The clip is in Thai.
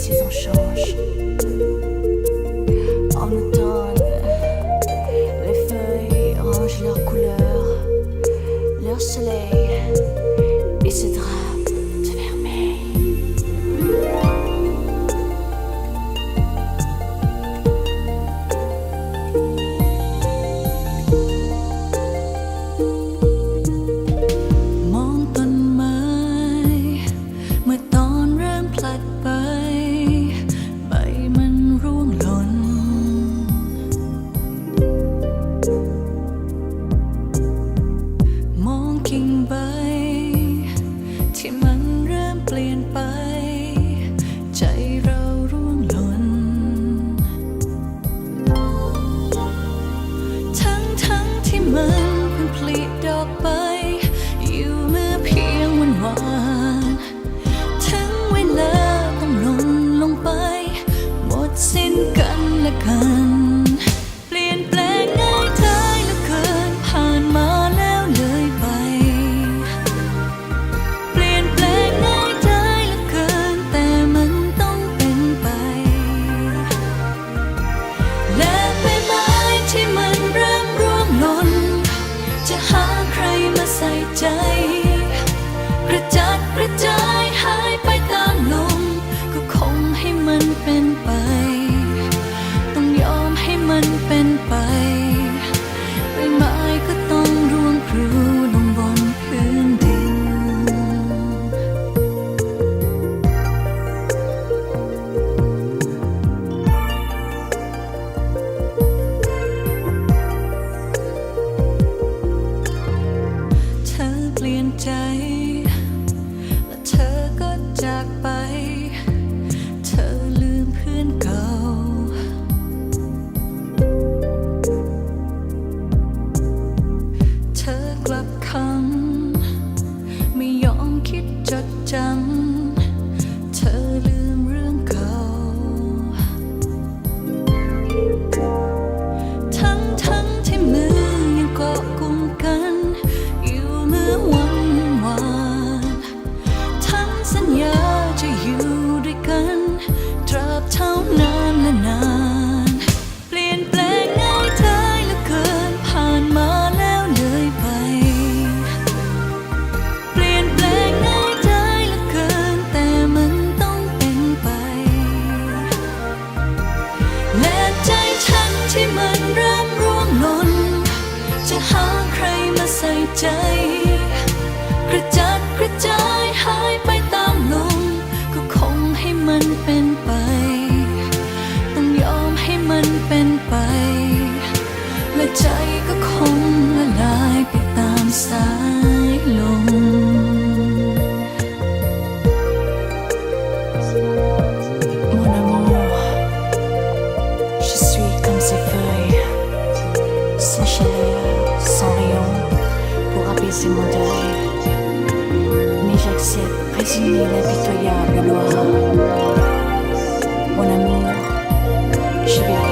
si en change. En automne, les feuilles rangent leurs couleurs, leur soleil. กิ่งใบ ที่มันเริ่มเปลี่ยนไป ใจเราร่วงหล่น ทั้งทั้งที่มันเพิ่งผลิดอกไป อยู่เมื่อเพียงวันวานถึงเวลาต้องหล่นลงไป หมดสิ้นกันละกัน ใจ กระจัดกระจายหายไปตามลมก็คงให้มันเป็นไป ต้องยอมให้มันเป็นไป และใจ laissez-moi Mais j'accepte, résigné, l'impitoyable loi. Mon amour, je vais